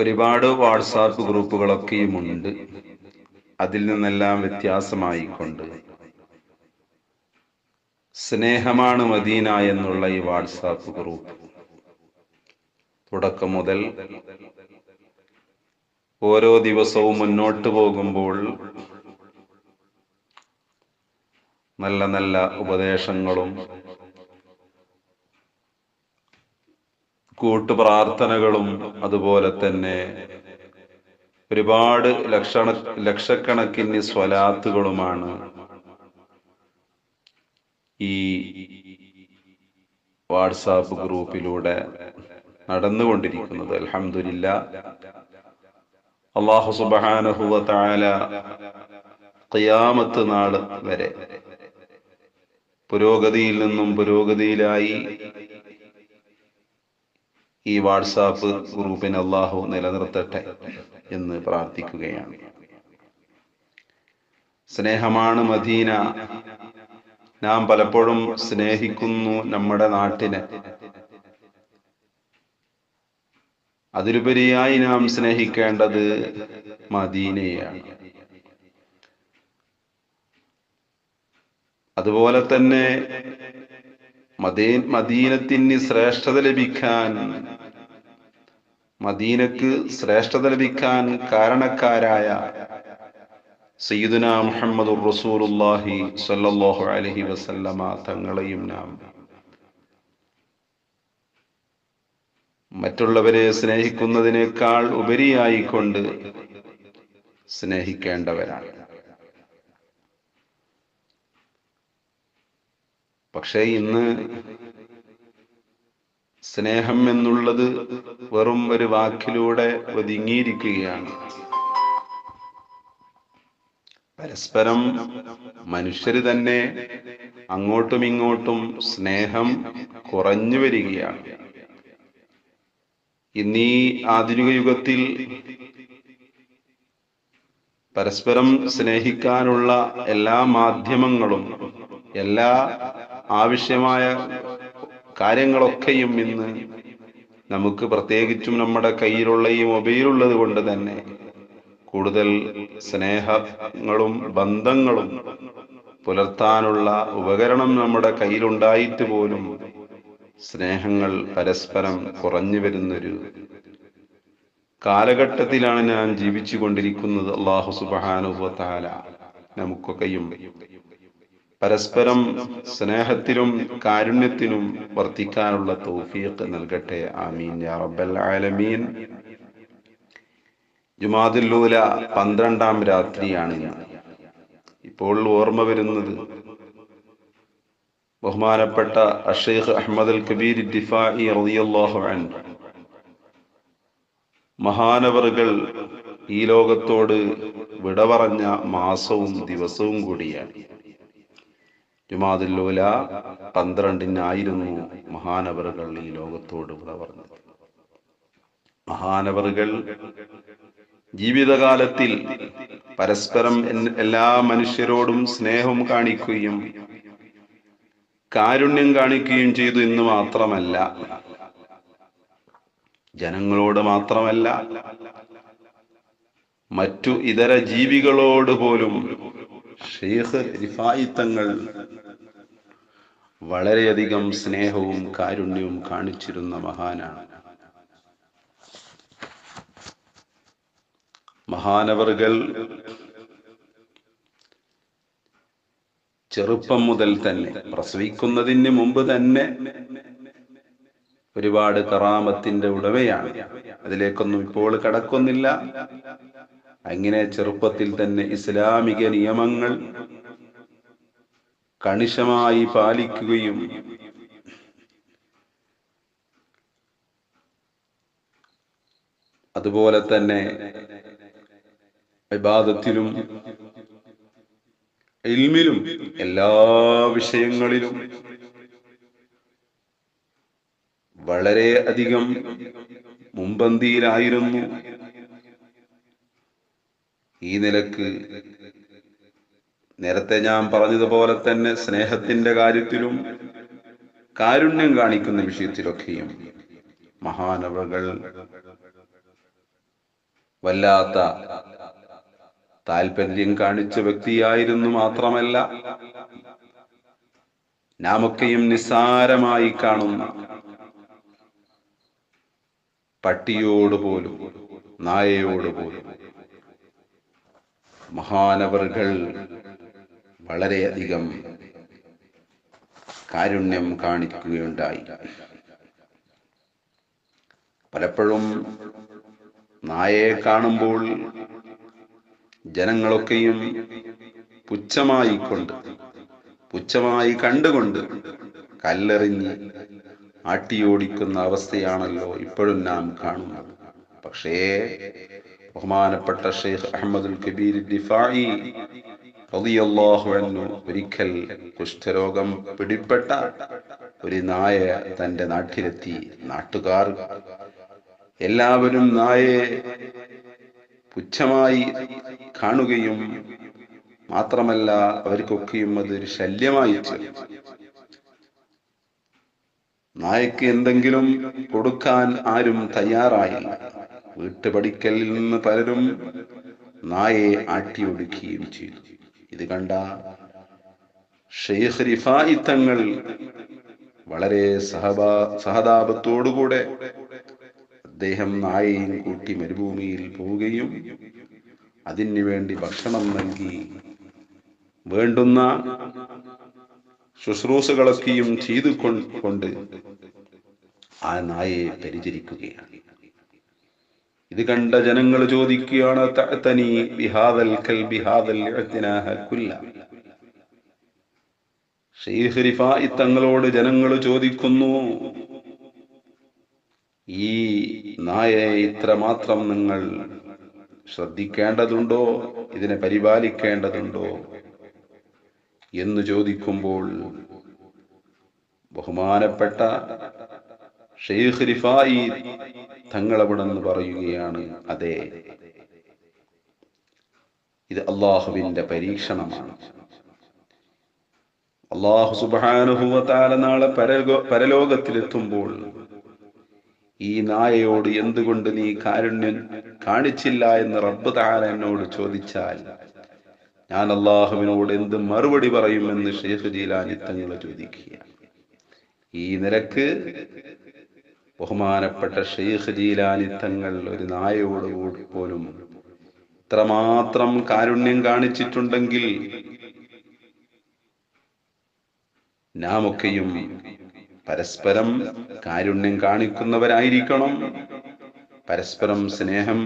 ഒരുപാട് വാട്സാപ്പ് ഗ്രൂപ്പുകളൊക്കെയും ഉണ്ട് അതിൽ നിന്നെല്ലാം വ്യത്യാസമായിക്കൊണ്ട്. സ്നേഹമാണ് മദീന എന്നുള്ള ഈ വാട്സാപ്പ് ഗ്രൂപ്പ്. തുടക്കം മുതൽ ഓരോ ദിവസവും മുന്നോട്ട് പോകുമ്പോൾ നല്ല നല്ല ഉപദേശങ്ങളും കൂട്ടുപ്രാർത്ഥനകളും അതുപോലെ തന്നെ ഒരുപാട് ലക്ഷണ ലക്ഷക്കണക്കിന് സ്വലാത്തുകളുമാണ് ഈ വാട്സാപ്പ് ഗ്രൂപ്പിലൂടെ നടന്നുകൊണ്ടിരിക്കുന്നത്. അലഹമില്ല അള്ളാഹു സുബാനഹുവ താല ഖിയാമത്ത് നാൾ വരെ പുരോഗതിയിൽ നിന്നും പുരോഗതിയിലായി ഈ വാട്സാപ്പ് ഗ്രൂപ്പിന് അള്ളാഹു നിലനിർത്തട്ടെ എന്ന് പ്രാർത്ഥിക്കുകയാണ്. സ്നേഹമാണ് മദീന. നാം പലപ്പോഴും സ്നേഹിക്കുന്നു നമ്മുടെ നാട്ടിനെ. അതിലുപരിയായി നാം സ്നേഹിക്കേണ്ടത് മദീനയാണ്. അതുപോലെ തന്നെ മദീ മദീനത്തിന് ശ്രേഷ്ഠത ലഭിക്കാൻ മദീനക്ക് ശ്രേഷ്ഠത ലഭിക്കാൻ കാരണക്കാരായ സയ്യിദുന മുഹമ്മദ് റസൂലുള്ളാഹി സല്ലല്ലാഹു അലൈഹി വസല്ലമ തങ്ങളെയും നാം. മറ്റുള്ളവരെ സ്നേഹിക്കുന്നതിനേക്കാൾ ഉപരിയായിക്കൊണ്ട് സ്നേഹിക്കേണ്ടവരാണ്. പക്ഷേ ഇന്ന് സ്നേഹം എന്നുള്ളത് വെറും ഒരു വാക്കിലൂടെ ഒതുങ്ങിയിരിക്കുകയാണ്. പരസ്പരം മനുഷ്യര് തന്നെ അങ്ങോട്ടും ഇങ്ങോട്ടും സ്നേഹം കുറഞ്ഞു വരികയാണ്. ഇന്നീ ആധുനിക യുഗത്തിൽ പരസ്പരം സ്നേഹിക്കാനുള്ള എല്ലാ മാധ്യമങ്ങളും എല്ലാ ആവശ്യമായ കാര്യങ്ങളൊക്കെയും ഇന്ന് നമുക്ക് പ്രത്യേകിച്ചും നമ്മുടെ കയ്യിലുള്ള ഈ മൊബൈലുള്ളത് കൊണ്ട് തന്നെ കൂടുതൽ സ്നേഹങ്ങളും ബന്ധങ്ങളും പുലർത്താനുള്ള ഉപകരണം നമ്മുടെ കയ്യിലുണ്ടായിട്ട് പോലും സ്നേഹങ്ങൾ പരസ്പരം കുറഞ്ഞു വരുന്നൊരു കാലഘട്ടത്തിലാണ് ഞാൻ ജീവിച്ചു കൊണ്ടിരിക്കുന്നത് അള്ളാഹു സുബാനുഭവത്താല നമുക്കൊക്കെയും പരസ്പരം സ്നേഹത്തിലും കാരുണ്യത്തിനും വർത്തിക്കാനുള്ള തൗഫീഖ് നൽകട്ടെ. ആമീൻ. യാ റബ്ബൽ ആലമീൻ. ജുമാദുല്ലൂല പന്ത്രണ്ടാം രാത്രിയാണ് ഇപ്പോൾ ഓർമ്മ വരുന്നത് ബഹുമാനപ്പെട്ട അഷേഖ് അഹമ്മദ് അൽ കബീർ റളിയല്ലാഹു അൻഹു. മഹാനവറുകൾ ഈ ലോകത്തോട് വിട പറഞ്ഞ മാസവും ദിവസവും കൂടിയാണ്. ജുമാദുല്ലൂല പന്ത്രണ്ടിനായിരുന്നു മഹാനവറുകൾ ഈ ലോകത്തോട് വിട പറഞ്ഞത്. മഹാനവറുകൾ ജീവിതകാലത്തിൽ പരസ്പരം എല്ലാ മനുഷ്യരോടും സ്നേഹം കാണിക്കുകയും കാരുണ്യം കാണിക്കുകയും ചെയ്തു എന്ന് മാത്രമല്ല ജനങ്ങളോട് മാത്രമല്ല മറ്റു ഇതര ജീവികളോട് പോലും ഷെയ്ഖ് റിഫായി തങ്ങൾ വളരെയധികം സ്നേഹവും കാരുണ്യവും കാണിച്ചിരുന്ന മഹാനാണ്. മഹാനവർകൾ ചെറുപ്പം മുതൽ തന്നെ പ്രസവിക്കുന്നതിന് മുമ്പ് തന്നെ ഒരുപാട് കറാമത്തിന്റെ ഉടമയാണ്. അതിലേക്കൊന്നും ഇപ്പോൾ കടക്കുന്നില്ല. അങ്ങനെ ചെറുപ്പത്തിൽ തന്നെ ഇസ്ലാമിക നിയമങ്ങൾ കണിശമായി പാലിക്കുകയും അതുപോലെ തന്നെ വിവാദത്തിലും ഇൽമിലും എല്ലാ വിഷയങ്ങളിലും വളരെ അധികം മുമ്പന്തിയിലായിരുന്നു ഈ നിലയ്ക്ക് നേരത്തെ ഞാൻ പറഞ്ഞതുപോലെ തന്നെ സ്നേഹത്തിന്റെ കാര്യത്തിലും കാരുണ്യം കാണിക്കുന്ന വിഷയത്തിലൊക്കെയും മഹാനവകൾ വല്ലാത്ത താല്പര്യം കാണിച്ച വ്യക്തിയായിരുന്നു മാത്രമല്ല നാമൊക്കെയും നിസ്സാരമായി കാണുന്ന പട്ടിയോട് പോലും നായയോട് പോലും മഹാനവറുകൾ വളരെയധികം കാരുണ്യം കാണിക്കുകയുണ്ടായി. പലപ്പോഴും നായയെ കാണുമ്പോൾ ജനങ്ങളൊക്കെയും പുച്ഛമായി കൊണ്ട് പുച്ഛമായി കണ്ടുകൊണ്ട് കല്ലെറിഞ്ഞ് ആട്ടിയോടിക്കുന്ന അവസ്ഥയാണല്ലോ ഇപ്പോഴും നാം കാണുന്നത്. പക്ഷേ ബഹുമാനപ്പെട്ട ഷെയ്ഖ് അഹമ്മദുൽ കബീർ ദിഫായി ഒരിക്കൽ കുഷ്ഠരോഗം പിടിപ്പെട്ട ഒരു നായ തന്റെ നാട്ടിലെത്തി നാട്ടുകാർ എല്ലാവരും നായയെ പുച്ഛമായി കാണുകയും മാത്രമല്ല അവർക്കൊക്കെയും അതൊരു ശല്യമായി. നായക്ക് എന്തെങ്കിലും കൊടുക്കാൻ ആരും തയ്യാറായില്ല വീട്ടുപടിക്കലിൽ നിന്ന് പലരും നായയെ ആട്ടിയൊടുക്കുകയും ചെയ്തു. ഇത് കണ്ട ഷെയ്ഖ് റിഫായി തങ്ങൾ വളരെ സഹബാ സഹതാപത്തോടുകൂടെ അദ്ദേഹം നായയും കൂട്ടി മരുഭൂമിയിൽ പോവുകയും അതിനു വേണ്ടി ഭക്ഷണം നൽകി വേണ്ടുന്ന ശുശ്രൂഷകളൊക്കെയും ചെയ്തു കൊണ്ട് ആ നായയെ പരിചരിക്കുകയാണ്. ഇത് കണ്ട ജനങ്ങൾ ചോദിക്കുകയാണ് തനി ബിഹാദൽ കൽ ബിഹാദൽ തങ്ങളോട് ജനങ്ങൾ ചോദിക്കുന്നു ഈ നായയെ ഇത്രമാത്രം നിങ്ങൾ ശ്രദ്ധിക്കേണ്ടതുണ്ടോ? ഇതിനെ പരിപാലിക്കേണ്ടതുണ്ടോ? എന്ന് ചോദിക്കുമ്പോൾ ബഹുമാനപ്പെട്ട ഷെയ്ഖ് റിഫായി തങ്ങളവിടെ നിന്ന് പറയുകയാണ് അതെ. ഇത് അള്ളാഹുവിന്റെ പരീക്ഷണമാണ്. അള്ളാഹു സുബാനുഭവത്താല നാളെ പരലോ പരലോകത്തിലെത്തുമ്പോൾ ഈ നായയോട് എന്തുകൊണ്ട് നീ കാരുണ്യം കാണിച്ചില്ല എന്ന് റബ്ബ് താല എന്നോട് ചോദിച്ചാൽ ഞാൻ അള്ളാഹുവിനോട് എന്ത് മറുപടി പറയുമെന്ന് ഷെയ്ഖ് ജീലാനി ചോദിക്കുക ഈ നിരക്ക് ബഹുമാനപ്പെട്ട ഷെയ്ഖ് ജീലാനി തങ്ങൾ ഒരു നായയോട് കൂടി പോലും ഇത്രമാത്രം കാരുണ്യം കാണിച്ചിട്ടുണ്ടെങ്കിൽ നാമൊക്കെയും പരസ്പരം കാരുണ്യം കാണിക്കുന്നവരായിരിക്കണം. പരസ്പരം സ്നേഹം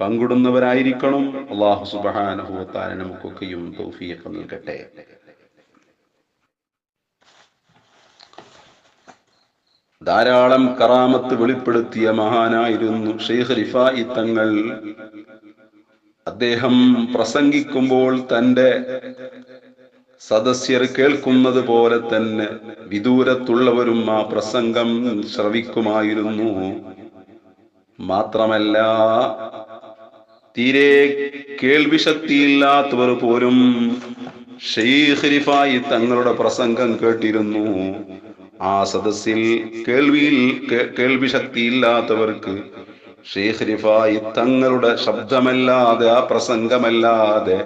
പങ്കിടുന്നവരായിരിക്കണം. അള്ളാഹു സുബാനുഭവത്താല നമുക്കൊക്കെയും തൗഫീഖ് നൽകട്ടെ. ധാരാളം കറാമത്ത് വെളിപ്പെടുത്തിയ മഹാനായിരുന്നു ഷെയ്ഖ് റിഫായി തങ്ങൾ. അദ്ദേഹം പ്രസംഗിക്കുമ്പോൾ തന്റെ സദസ്യർ കേൾക്കുന്നത് പോലെ തന്നെ വിദൂരത്തുള്ളവരും ആ പ്രസംഗം ശ്രവിക്കുമായിരുന്നു. മാത്രമല്ല തീരെ കേൾവിശക്തിയില്ലാത്തവർ പോലും ഷെയ്ഖ് റിഫായി തങ്ങളുടെ പ്രസംഗം കേട്ടിരുന്നു. ആ സദസ്സിൽ കേൾവിയിൽ കേൾവി ശക്തിയില്ലാത്തവർക്ക് ഷെയ്ഖ് റിഫായി തങ്ങളുടെ ശബ്ദമല്ലാതെ ആ പ്രസംഗമല്ലാതെ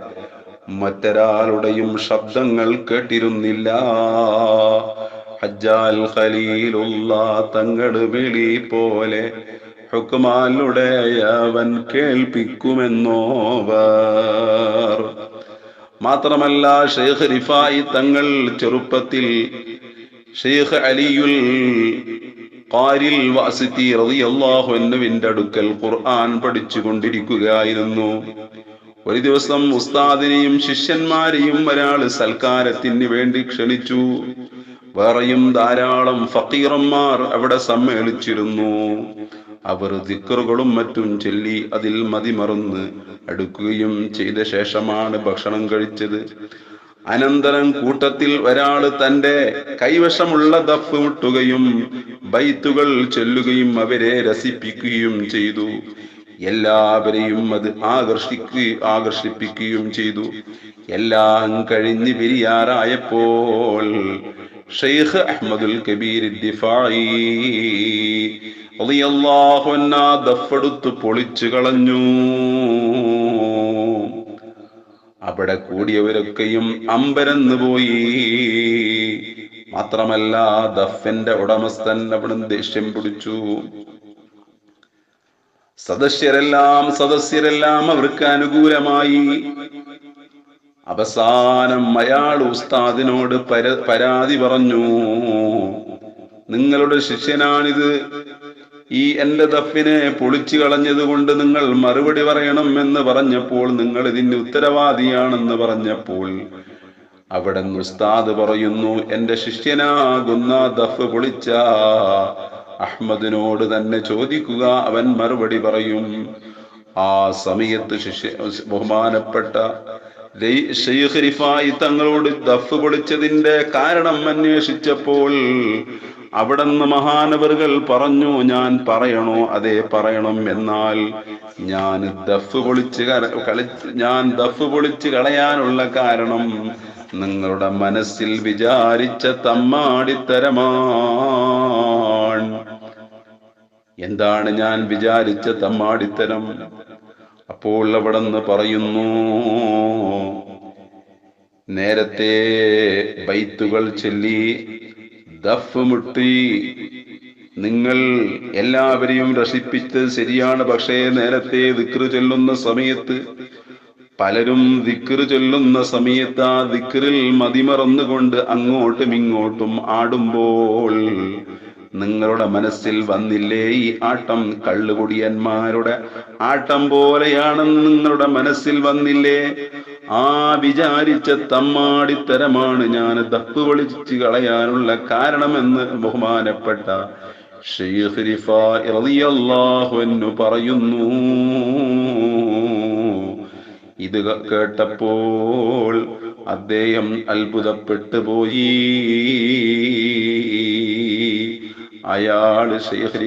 മറ്റൊരാളുടെയും ശബ്ദങ്ങൾ കേട്ടിരുന്നില്ല. ഹജ്ജാൽ ഖലീലുള്ള തങ്ങൾ വിളി പോലെ ഹുക്കുമാലുടെയവൻ കേൾപ്പിക്കുമെന്നോവർ. മാത്രമല്ല ഷെയ്ഖ് റിഫായി തങ്ങൾ ചെറുപ്പത്തിൽ ഷെയ്ഖ് അലിയുൽ ഖാരിൽ വാസിത്തി റളിയല്ലാഹു അൻഹുവിന്റെ അടുക്കൽ ഖുർആൻ പഠിച്ചുകൊണ്ടിരിക്കുകയായിരുന്നു. ഒരു ദിവസം ഉസ്താദിനെയും ശിഷ്യന്മാരെയും ഒരാൾ സൽക്കാരത്തിന് വേണ്ടി ക്ഷണിച്ചു. വേറെയും ധാരാളം ഫക്കീറന്മാർ അവിടെ സമ്മേളിച്ചിരുന്നു. അവർ ദിക്കറുകളും മറ്റും ചൊല്ലി അതിൽ മതിമറന്ന് അടുക്കുകയും ചെയ്ത ശേഷമാണ് ഭക്ഷണം കഴിച്ചത്. അനന്തരം കൂട്ടത്തിൽ ഒരാൾ തന്റെ കൈവശമുള്ള ദഫ് മുട്ടുകയും ബൈത്തുകൾ ചൊല്ലുകയും അവരെ രസിപ്പിക്കുകയും ചെയ്തു. എല്ലാവരെയും അത് ആകർഷിക്കുക ആകർഷിപ്പിക്കുകയും ചെയ്തു. എല്ലാം കഴിഞ്ഞ് പിരിയാറായപ്പോൾ ഷെയ്ഖ് അഹമ്മദുൽ കബീർ ദഫെടുത്ത് പൊളിച്ചു കളഞ്ഞു. അവിടെ കൂടിയവരൊക്കെയും അമ്പരന്ന് പോയി. മാത്രമല്ല ദഫന്റെ ഉടമസ്ഥൻ അവിടുന്ന് ദേഷ്യം പിടിച്ചു. സദസ്യരെല്ലാം സദസ്യരെല്ലാം അവർക്ക് അനുകൂലമായി. അവസാനം അയാൾ ഉസ്താദിനോട് പര പരാതി പറഞ്ഞു നിങ്ങളുടെ ശിഷ്യനാണിത്. ഈ എന്റെ ദഫിനെ പൊളിച്ചു കളഞ്ഞതുകൊണ്ട് നിങ്ങൾ മറുപടി പറയണം എന്ന് പറഞ്ഞപ്പോൾ നിങ്ങൾ ഇതിന് ഉത്തരവാദിയാണെന്ന് പറഞ്ഞപ്പോൾ അവിടെ ഉസ്താദ് പറയുന്നു എന്റെ ശിഷ്യനാകുന്ന ദഫ് പൊളിച്ച അഹ്മദിനോട് തന്നെ ചോദിക്കുക അവൻ മറുപടി പറയും. ആ സമയത്ത് ശിഷ്യ ബഹുമാനപ്പെട്ട തങ്ങളോട് ദഫ് പൊളിച്ചതിന്റെ കാരണം അന്വേഷിച്ചപ്പോൾ അവിടുന്ന് മഹാനവറുകൾ പറഞ്ഞു ഞാൻ പറയണോ? അതെ പറയണം. എന്നാൽ ഞാൻ ദഫ് പൊളിച്ച് കര- കളി ഞാൻ ദഫ് പൊളിച്ച് കളയാനുള്ള കാരണം നിങ്ങളുടെ മനസ്സിൽ വിചാരിച്ച തമ്മാടിത്തരമാണ്. എന്താണ് ഞാൻ വിചാരിച്ച തമ്മാടിത്തരം? അപ്പോൾ അവിടെ നിന്ന് പറയുന്നു നേരത്തെ ബൈത്തുകൾ ചൊല്ലി ദഫ് മുട്ടി നിങ്ങൾ എല്ലാവരെയും രസിപ്പിച്ച് ശരിയാണ് പക്ഷേ നേരത്തെ ദിക്റ് ചൊല്ലുന്ന സമയത്ത് പലരും ദിക്റ് ചൊല്ലുന്ന സമയത്ത് ആ ദിക്റിൽ മതിമറന്നുകൊണ്ട് അങ്ങോട്ടും ഇങ്ങോട്ടും ആടുമ്പോൾ നിങ്ങളുടെ മനസ്സിൽ വന്നില്ലേ ഈ ആട്ടം കള്ളുകുടിയന്മാരുടെ ആട്ടം പോലെയാണെന്ന് നിങ്ങളുടെ മനസ്സിൽ വന്നില്ലേ? ആ വിചാരിച്ച തമ്മാടിത്തരമാണ് ഞാൻ ദപ്പ് വിളിച്ച് കളയാനുള്ള കാരണമെന്ന് ബഹുമാനപ്പെട്ട ഷെയ്ഖ് പറയുന്നു. ഇത് കേട്ടപ്പോൾ അദ്ദേഹം അത്ഭുതപ്പെട്ടു പോയി. അയാൾ ഷെയ്ഖ്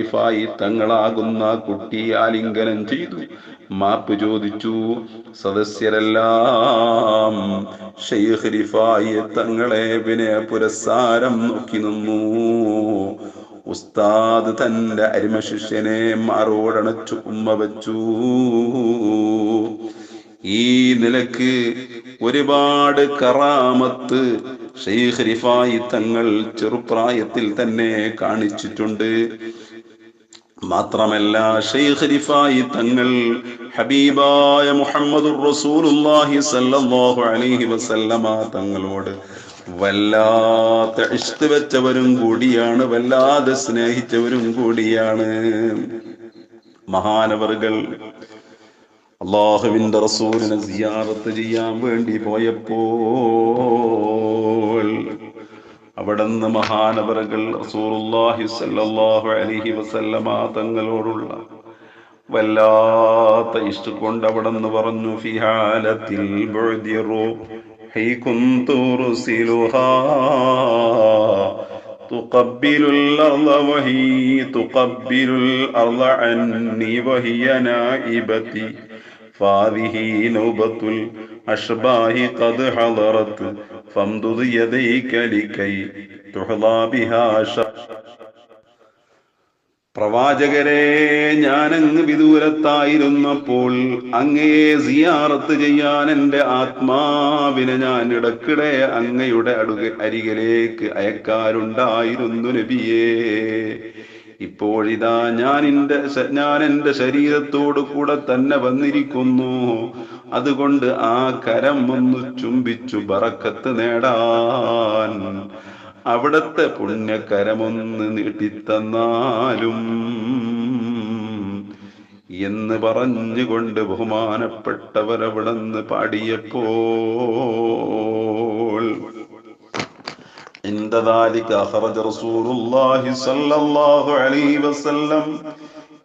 തങ്ങളാകുന്ന കുട്ടി ആലിംഗനം ചെയ്തു. മാപ്പ് ചോദിച്ചു സദസ്യരെല്ലാം ഷെയ്ഖ് തങ്ങളെ വിനയ പുരസ്സാരം നോക്കി നിന്നു. ഉസ്താദ് തന്റെ അരിമ ശിഷ്യനെ മാറോടണച്ചു ഉമ്മ വച്ചു. ഈ നിലയ്ക്ക് ഒരുപാട് കറാമത്ത് ഷെയ്ഖ് റിഫായി തങ്ങൾ ചെറുപ്രായത്തിൽ തന്നെ കാണിച്ചിട്ടുണ്ട്. മാത്രമല്ല ഷെയ്ഖ് തങ്ങൾ ഹബീബായ മുഹമ്മദ് റസൂലുള്ളാഹി സല്ലല്ലാഹു അലൈഹി വസല്ലമ തങ്ങളോട് വല്ലാത്ത ഇഷ്ട് വെച്ചവരും കൂടിയാണ് വല്ലാതെ സ്നേഹിച്ചവരും കൂടിയാണ്. മഹാനവറുകൾ അള്ളാഹുവിന്റെ റസൂലിനെ സിയാറത്ത് ചെയ്യാൻ വേണ്ടി പോയപ്പോൾ അവിടുന്ന് മഹാനവറുകൾ റസൂലുള്ളാഹി സ്വല്ലല്ലാഹു അലൈഹി വസല്ലമ തങ്ങളോടുള്ള വല്ലാത്ത ഇഷ്ട കൊണ്ട് അവിടുന്ന് പറഞ്ഞു ഫിഹാലത്തിൽ ബുഅദി റൂഹി കുന്തു റുസിലുഹാ تقبل الأرض وهي تقبل الأرض عني وهي نائبتي فهذه نوبة الأشباه قد حضرت فامدد يديك لكي تحظى بها شر പ്രവാചകരെ ഞാനങ്ങ് വിദൂരത്തായിരുന്നപ്പോൾ അങ്ങയെ സിയാറത്ത് ചെയ്യാൻ എൻ്റെ ആത്മാവിനെ ഞാൻ ഇടക്കിടെ അങ്ങയുടെ അടുക അരികിലേക്ക് അയക്കാറുണ്ടായിരുന്നു നബിയേ ഇപ്പോഴിതാ ഞാൻ എന്റെ ഞാൻ എന്റെ ശരീരത്തോടു കൂടെ തന്നെ വന്നിരിക്കുന്നു. അതുകൊണ്ട് ആ കരം ഒന്ന് ചുംബിച്ചു ബറക്കത്ത് നേടാൻ. അവിടത്തെ പുണ്യകരമൊന്ന് നീട്ടിത്തന്നാലും എന്ന് പറഞ്ഞുകൊണ്ട് ബഹുമാനപ്പെട്ടവരവിടന്ന് പാടിയപ്പോൾ عند ذلك أخرج رسول الله صلى الله عليه وسلم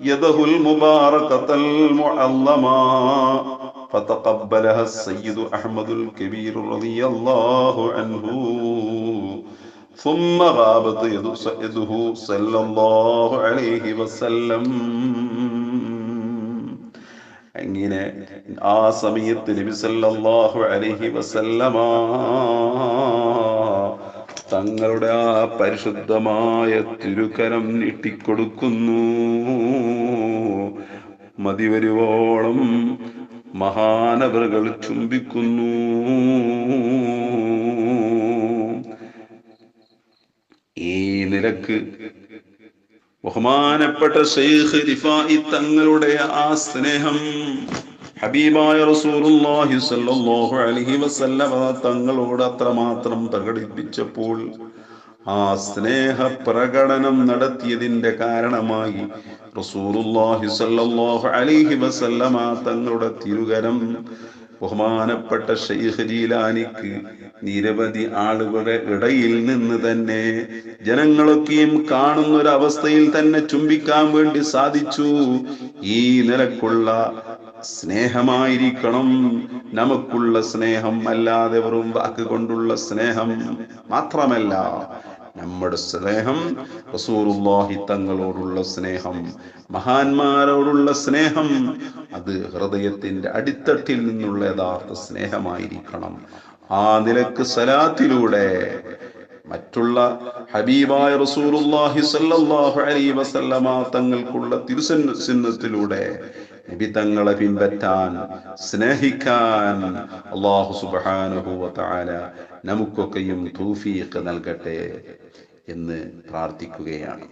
يده المباركة المعلمة فتقبلها السيد أحمد الكبير رضي الله عنه ثم غابت يد- يده صلى الله عليه وسلم അങ്ങനെ ആ സമയത്ത് നബി സല്ലല്ലാഹു അലൈഹി വസല്ലമ തങ്ങളുടെ ആ പരിശുദ്ധമായ തിരുക്കരം നീട്ടിക്കൊടുക്കുന്നു. മതിവരുവോളം മഹാനവറുകൾ ചുംബിക്കുന്നു. ഈ നിലയ്ക്ക് ബഹുമാനപ്പെട്ട ഷെയ്ഖ് റിഫായി തങ്ങളുടെ ആ സ്നേഹം ഹബീബായ റസൂലുള്ളാഹി സ്വല്ലല്ലാഹു അലൈഹി വസല്ലമ തങ്ങളോട് അത്രമാത്രം പ്രകടിപ്പിച്ചപ്പോൾ ആ സ്നേഹ പ്രകടനം നടത്തിയതിന്റെ കാരണമായി റസൂലുള്ളാഹി സ്വല്ലല്ലാഹു അലൈഹി വസല്ലമ തങ്ങളുടെ തിരുകരം ബഹുമാനപ്പെട്ട ഷെയ്ഖ് ജീലാനിക്ക് നിരവധി ആളുകളുടെ ഇടയിൽ നിന്ന് തന്നെ ജനങ്ങളൊക്കെയും കാണുന്ന ഒരു അവസ്ഥയിൽ തന്നെ ചുംബിക്കാൻ വേണ്ടി സാധിച്ചു. ഈ നിലക്കുള്ള സ്നേഹമായിരിക്കണം. നമുക്കുള്ള സ്നേഹം അല്ലാതെ വെറും വാക്ക് കൊണ്ടുള്ള സ്നേഹം മാത്രമല്ല നമ്മുടെ സ്നേഹം റസൂറുല്ലാഹി തങ്ങളോടുള്ള സ്നേഹം മഹാന്മാരോടുള്ള സ്നേഹം അത് ഹൃദയത്തിന്റെ അടിത്തട്ടിൽ നിന്നുള്ള യഥാർത്ഥ സ്നേഹമായിരിക്കണം. ആ നിലയ്ക്ക് സലാത്തിലൂടെ മറ്റുള്ള ഹബീബായ റസൂറുല്ലാഹി സ്വല്ലല്ലാഹു അലൈഹി വസല്ലമ തങ്ങൾക്കുള്ള തിരുസന്നത്തിലൂടെ നബി തങ്ങളെ പിൻപറ്റാൻ സ്നേഹിക്കാൻ അള്ളാഹു തആല നമുക്കൊക്കെയും തൂഫീക്ക് നൽകട്ടെ എന്ന് പ്രാർത്ഥിക്കുകയാണ്.